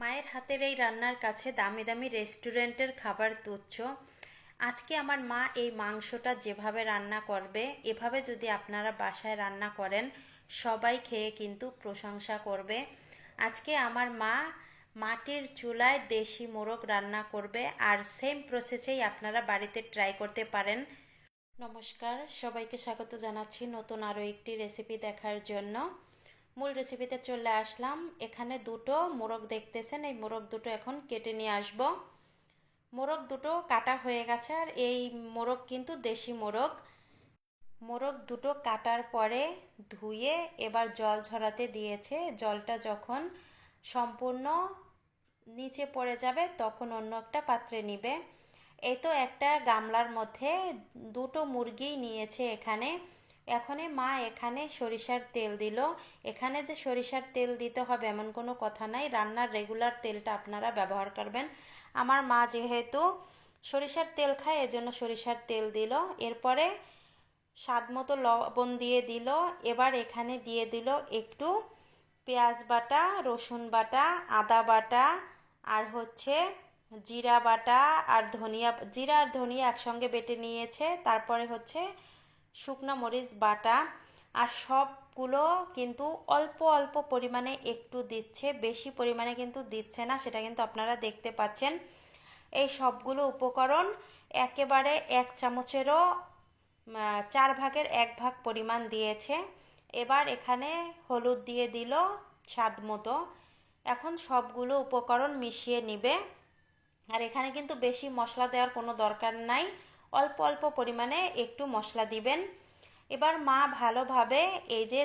মায়ের হাতের এই রান্নার কাছে দামি দামি রেস্টুরেন্টের খাবার তুচ্ছ। আজকে আমার মা এই মাংসটা যেভাবে রান্না করবে, এভাবে যদি আপনারা বাসায় রান্না করেন, সবাই খেয়ে কিন্তু প্রশংসা করবে। আজকে আমার মা মাটির চুলায় দেশি মোরগ রান্না করবে আর সেম প্রসেসেই আপনারা বাড়িতে ট্রাই করতে পারেন। নমস্কার, সবাইকে স্বাগত জানাচ্ছি নতুন আরও একটি রেসিপি দেখার জন্য। মূল রেসিপিতে চলে আসলাম। এখানে দুটো মোরগ দেখতেছেন। এই মোরগ দুটো এখন কেটে নিয়ে আসব। মোরগ দুটো কাটা হয়ে গেছে আর এই মোরগ কিন্তু দেশি মোরগ। মোরগ দুটো কাটার পরে ধুয়ে এবার জল ঝরাতে দিয়েছে। জলটা যখন সম্পূর্ণ নিচে পড়ে যাবে তখন অন্য একটা পাত্রে নিবে। এই তো একটা গামলার মধ্যে দুটো মুরগি নিয়েছে এখানে। এখনই মা এখানে সরিষার তেল দিল। এখানে যে সরিষার তেল দিতে হবে এমন কোনো কথা নাই। রান্নার রেগুলার তেলটা আপনারা ব্যবহার করবেন। আমার মা যেহেতু সরিষার তেল খায়, এজন্য সরিষার তেল দিল। এরপরে স্বাদ মতো লবণ দিয়ে দিল। এবার এখানে দিয়ে দিল একটু পেঁয়াজ বাটা, রসুন বাটা, আদা বাটা, আর হচ্ছে জিরা বাটা আর ধনিয়া, জিরা আর ধনিয়া একসঙ্গে বেটে নিয়েছে। তারপরে হচ্ছে শুকনো মরিচ, বাটা আর সবগুলো কিন্তু অল্প অল্প পরিমাণে একটু দিচ্ছে। বেশি পরিমাণে কিন্তু দিচ্ছে না, সেটা কিন্তু আপনারা দেখতে পাচ্ছেন। এই সবগুলো উপকরণ একেবারে এক চামচেরও চার ভাগের এক ভাগ পরিমাণ দিয়েছে। এবার এখানে হলুদ দিয়ে দিল স্বাদ মতো। এখন সবগুলো উপকরণ মিশিয়ে নিবে। আর এখানে কিন্তু বেশি মশলা দেওয়ার কোনো দরকার নাই। অল্প অল্প পরিমাণে একটু মশলা দিবেন। এবার মা ভালোভাবে এই যে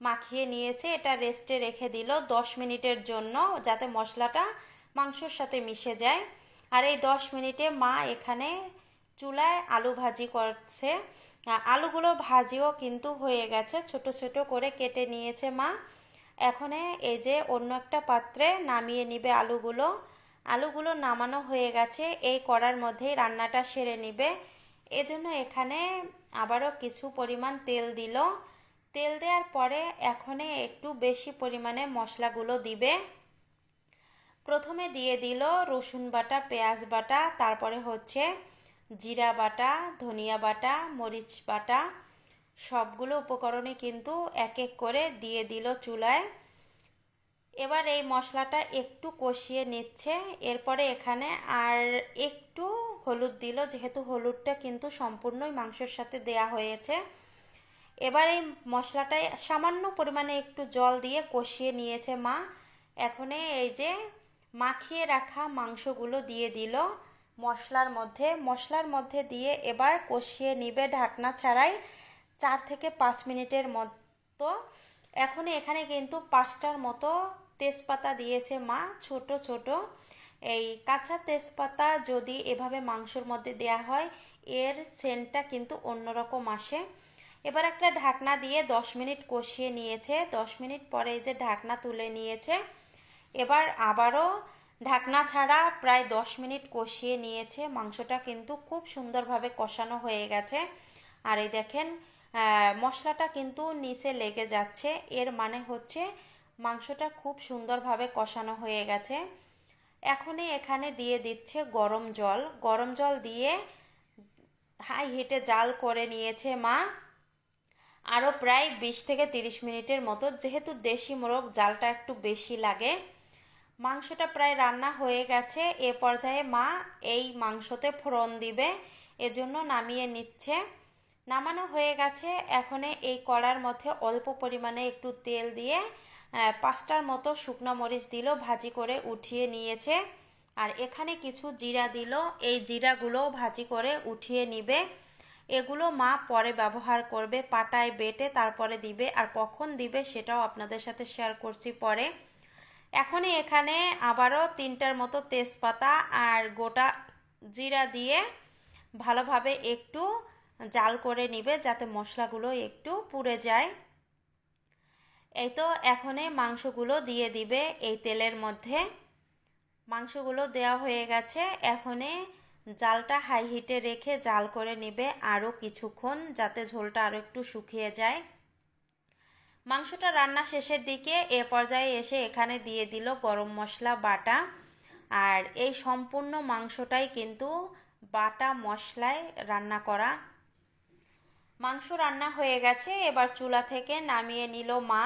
মাখিয়ে নিয়েছে, এটা রেস্টে রেখে দিল দশ মিনিটের জন্য, যাতে মশলাটা মাংসর সাথে মিশে যায়। আর এই দশ মিনিটে মা এখানে চুলায় আলু ভাজি করছে। আলুগুলো ভাজিও কিন্তু হয়ে গেছে, ছোট ছোট করে কেটে নিয়েছে মা। এখন এই যে অন্য একটা পাত্রে নামিয়ে নিবে আলুগুলো। আলুগুলো নামানো হয়ে গেছে, এই কড়ার মধ্যেই রান্নাটা সেরে নিবে। এজন্য এখানে আবারও কিছু পরিমাণ তেল দিল। তেল দেওয়ার পরে এখানে একটু বেশি পরিমাণে মশলাগুলো দিবে। প্রথমে দিয়ে দিল রসুন বাটা, পেঁয়াজ বাটা, তারপরে হচ্ছে জিরা বাটা, ধনিয়া বাটা, মরিচ বাটা। সবগুলো উপকরণে কিন্তু এক এক করে দিয়ে দিল চুলায়। এবার এই মশলাটা একটু কষিয়ে নিচ্ছে। এরপরে এখানে আর একটু হলুদ দিল, যেহেতু হলুদটা কিন্তু সম্পূর্ণই মাংসের সাথে দেয়া হয়েছে। এবার এই মশলাটা সামান্য পরিমাণে একটু জল দিয়ে কষিয়ে নিয়েছে মা। এখানে এই যে মাখিয়ে রাখা মাংসগুলো দিয়ে দিল মশলার মধ্যে। মশলার মধ্যে দিয়ে এবার কষিয়ে নিবে ঢাকনা ছাড়াই চার থেকে পাঁচ মিনিটের মতো। এখন এখানে কিন্তু পাঁচটার মতো তেজপাতা দিয়েছে মা, ছোট ছোট। এই কাঁচা তেজপাতা যদি এভাবে মাংসর মধ্যে দেয়া হয়, এর সেন্টটা কিন্তু অন্যরকম আসে। এবার একটা ঢাকনা দিয়ে দশ মিনিট কষিয়ে নিয়েছে। দশ মিনিট পরে এই যে ঢাকনা তুলে নিয়েছে, এবার আবারও ঢাকনা ছাড়া প্রায় দশ মিনিট কষিয়ে নিয়েছে। মাংসটা কিন্তু খুব সুন্দরভাবে কষানো হয়ে গেছে। আর এই দেখেন মশলাটা কিন্তু নিচে লেগে যাচ্ছে। এর মানে হচ্ছে মাংসটা খুব সুন্দরভাবে কষানো হয়ে গেছে। এখনই এখানে দিয়ে দিচ্ছে গরম জল। গরম জল দিয়ে হাই হিটে জাল করে নিয়েছে মা। আরও প্রায় বিশ থেকে তিরিশ মিনিটের মতো, যেহেতু দেশি মোরগ, জালটা একটু বেশি লাগে। মাংসটা প্রায় রান্না হয়ে গেছে। এ পর্যায়ে মা এই মাংসতে ফোড়ন দিবে। এজন্য নামিয়ে নিচ্ছে। নামানো হয়ে গেছে। এখন এই কড়ার মধ্যে অল্প পরিমাণে একটু তেল দিয়ে পাঁচটার মতো শুকনো মরিচ দিল, ভাজি করে উঠিয়ে নিয়েছে। আর এখানে কিছু জিরা দিল, এই জিরাগুলো ভাজি করে উঠিয়ে নিবে। এগুলো মা পরে ব্যবহার করবে, পাটায় বেটে তারপরে দিবে। আর কখন দিবে সেটাও আপনাদের সাথে শেয়ার করছি পরে। এখনই এখানে আবারও তিনটার মতো তেজপাতা আর গোটা জিরা দিয়ে ভালোভাবে একটু জাল করে নিবে যাতে মশলাগুলো একটু পুড়ে যায়। এই তো এখনে মাংসগুলো দিয়ে দিবে এই তেলের মধ্যে। মাংসগুলো দেওয়া হয়ে গেছে এখনে জালটা হাই হিটে রেখে জাল করে নেবে আরও কিছুক্ষণ যাতে ঝোলটা আরও একটু শুকিয়ে যায়। মাংসটা রান্না শেষের দিকে এ পর্যায়ে এসে এখানে দিয়ে দিল গরম মশলা, বাটা। আর এই সম্পূর্ণ মাংসটাই কিন্তু বাটা মশলায় রান্না করা। মাংস রান্না হয়ে গেছে, এবার চুলা থেকে নামিয়ে নিল মা।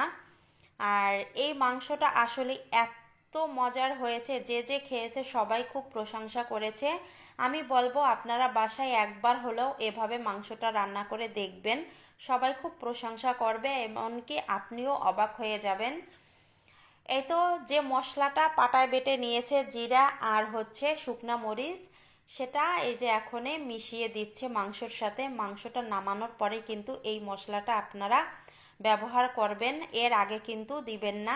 আর এই মাংসটা আসলে এত মজার হয়েছে, যে যে খেয়েছে সবাই খুব প্রশংসা করেছে। আমি বলব আপনারা বাসায় একবার হলেও এভাবে মাংসটা রান্না করে দেখবেন। সবাই খুব প্রশংসা করবে, এমনকি আপনিও অবাক হয়ে যাবেন। এই তো যে মশলাটা পাটায় বেটে নিয়েছে জিরা আর হচ্ছে শুকনা মরিচ সেটা এই যে এখনে মিশিয়ে দিচ্ছে মাংসর সাথে, মাংসটা নামানোর পরে কিন্তু এই মশলাটা আপনারা ব্যবহার করবেন, এর আগে কিন্তু দিবেন না।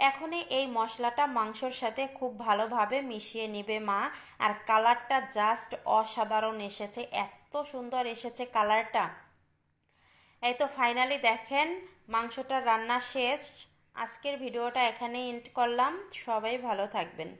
এখনই এই মশলাটা মাংসর সাথে খুব ভালোভাবে মিশিয়ে নিবে মা। আর কালারটা জাস্ট অসাধারণ এসেছে, এত সুন্দর এসেছে কালারটা। এই তো ফাইনালি দেখেন মাংসটা রান্না শেষ। আজকের ভিডিওটা এখানেই এন্ড করলাম। সবাই ভালো থাকবেন।